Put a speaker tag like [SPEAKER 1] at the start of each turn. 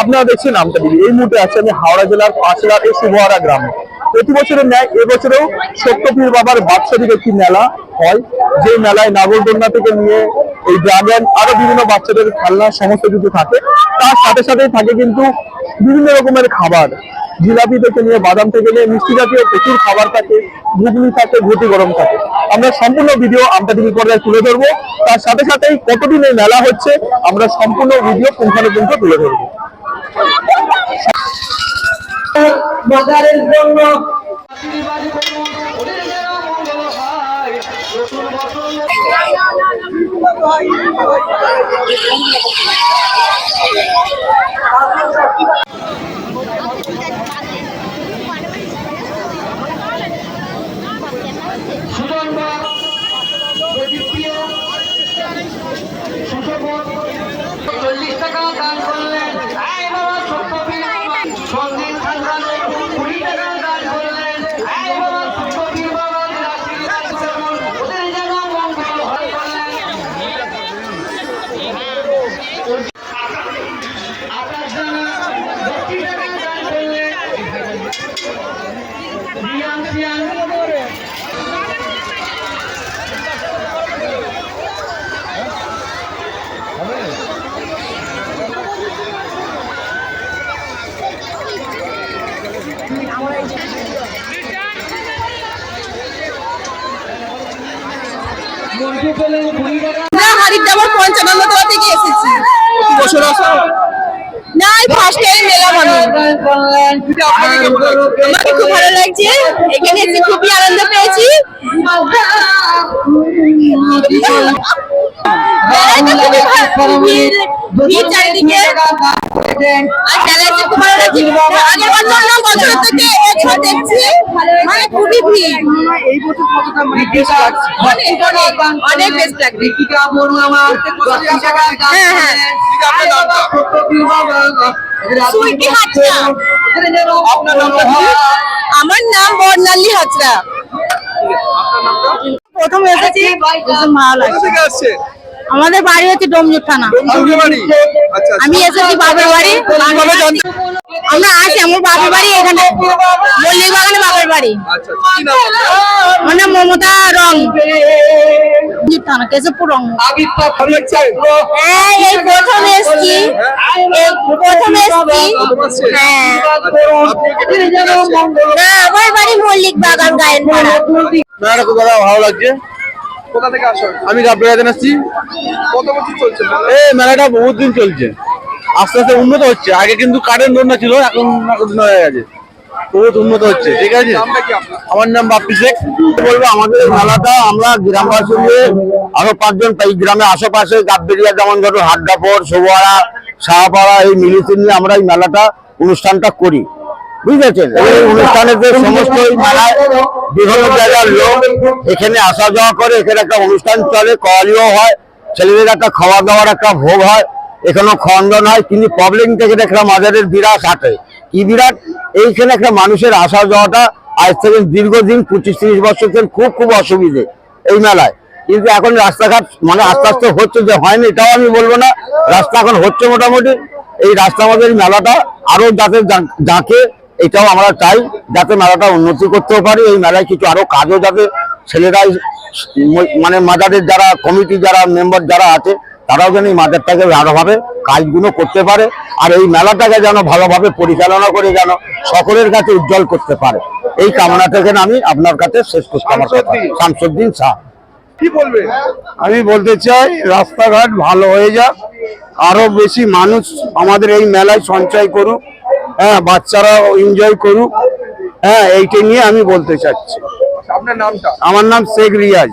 [SPEAKER 1] আপনারা দেখছেন আমটা টিভি। এই মুহূর্তে আছে আমি হাওড়া জেলার পাঁচলার এই শুভহারা গ্রামে। প্রতি বছরের ন্যায় এবছরেও সত্যপীর বাবার বাৎসরিক একটি মেলা হয়। যে মেলায় নাগরদোলনা থেকে নিয়ে এই ড্রাগন আরও বিভিন্ন বাচ্চাদের খেলনা সমস্ত কিছু থাকে। তার সাথে সাথে থাকে কিন্তু বিভিন্ন রকমের খাবার। জিলাপি থেকে নিয়ে বাদাম থেকে নিয়ে মিষ্টি জাতীয় প্রচুর খাবার থাকে, ঘুগনি থাকে, ঘুটি গরম থাকে। আমরা সম্পূর্ণ ভিডিও আমটা টিভি পর্দায় তুলে ধরবো। তার সাথে সাথেই কতদিন এই মেলা হচ্ছে, আমরা সম্পূর্ণ ভিডিও পুঙ্খানুপুঙ্খ তুলে ধরবো।
[SPEAKER 2] বাজারের জন্য। সুজন মন্টু পেলেন কুড়ি টাকা
[SPEAKER 3] পঞ্চানন্দ তলা থেকে এসেছি।
[SPEAKER 1] বছর আসা
[SPEAKER 3] না ফার্স্ট টাইম মেলা আমাকে খুব ভালো লাগছে। এখানে এসে খুবই আনন্দ পেয়েছি। চারিদিকে। আর খুব ভালো লাগছে। আগের বছর না বছর থেকে এবছর দেখছি মানে খুবই ভিড়।
[SPEAKER 2] এই বছর কতটা মানে বেশ লাগছে?
[SPEAKER 3] অনেক অনেক অনেক বেস্ট লাগছে।
[SPEAKER 2] দীপিকা বনু আমার
[SPEAKER 3] হ্যাঁ, হ্যাঁ। সুইটি হাজরা। নাম বর্ণালী হাজরা। প্রথম এসেছি। ভালো লাগছে আমাদের বাড়ি হচ্ছে ডোমজুর থানা।
[SPEAKER 1] বাড়ি? আচ্ছা
[SPEAKER 3] আমি এসেছি বাপের বাড়ি। আমরা আসি আমার বাপের বাড়ি এখানে। মল্লিক বাগানে বাপের বাড়ি।
[SPEAKER 1] নাম
[SPEAKER 3] মমতা রং। কেশবপুর হ্যাঁ এই প্রথম এসেছি। এই প্রথম এসেছি। হ্যাঁ। আমার বাড়ি মল্লিক বাগান গায়েন পাড়া
[SPEAKER 4] মেলাটা খুব দাদা ভালো লাগছে।
[SPEAKER 1] কোথা থেকে আসেন
[SPEAKER 4] আমি রাত আসছি।
[SPEAKER 1] কত বছর চলছে?
[SPEAKER 4] এই মেলাটা বহুত দিন চলছে। আস্তে আস্তে উন্নত হচ্ছে। আগে কিন্তু কারেন্ট দোলনা ছিল এখন নাগরদোলনা হয়ে গেছে। বহুত উন্নত হচ্ছে ঠিক আছে? আমার নাম বাপ্পি শেখ। বলব আমাদের মেলাটা আমরা গ্রামবাসী মিলে আরও পাঁচজন এই গ্রামের আশেপাশে গাববেরিয়া যেমন ধরো হাড্ডাপুর সোবাড়া শাহপাড়া এই মিলিতে নিয়ে আমরা এই মেলাটা অনুষ্ঠানটা করি। বুঝেছেন? এই অনুষ্ঠানেতে সমস্ত এই মেলায় বিভিন্ন জায়গার লোক এখানে আসা যাওয়া করে এখানে একটা অনুষ্ঠান চলে কওয়ালিও হয় ছেলেদের একটা খাওয়া দাওয়ার একটা ভোগ হয়। এখানেও খন্দন হয় কিন্তু প্রবলেম থেকে একটা মাজারের বিরাট হাটে। কি বিরাট? এইখানে একটা মানুষের আসা যাওয়াটা আজ থেকে দীর্ঘদিন, পঁচিশ তিরিশ বছর থেকে খুব খুব অসুবিধে এই মেলায়। কিন্তু এখন রাস্তাঘাট মানে আস্তে আস্তে হচ্ছে যে হয়নি, এটাও আমি বলব না, রাস্তা এখন হচ্ছে মোটামুটি। এই রাস্তা আমাদের মেলাটা আরও যাতে জাঁকে এটাও আমরা চাই, যাতে মেলাটা উন্নতি করতেও পারি। এই মেলায় কিছু আরও কাজও যাতে ছেলেরাই মানে মাজারের যারা কমিটি যারা মেম্বার যারা আছে তারাও যেন এই মাজারটাকে ভালোভাবে কাজগুলো করতে পারে আর এই মেলাটাকে যেন ভালোভাবে পরিচালনা করে যেন সকলের কাছে উজ্জ্বল করতে পারে। এই কামনা থেকে আমি আপনার কাছে শেষ করতে আমার কথা।
[SPEAKER 1] শামসুদ্দিন।
[SPEAKER 4] শামসুদ্দিন শাহ
[SPEAKER 1] কি বলবে?
[SPEAKER 4] আমি বলতে চাই রাস্তাঘাট ভালো হয়ে যাক আরও বেশি মানুষ আমাদের এই মেলায় সঞ্চয় করুক হ্যাঁ বাচ্চারা এনজয় করুক হ্যাঁ এইটা নিয়ে আমি বলতে চাচ্ছি।
[SPEAKER 1] আপনার নামটা?
[SPEAKER 4] আমার নাম শেখ রিয়াজ।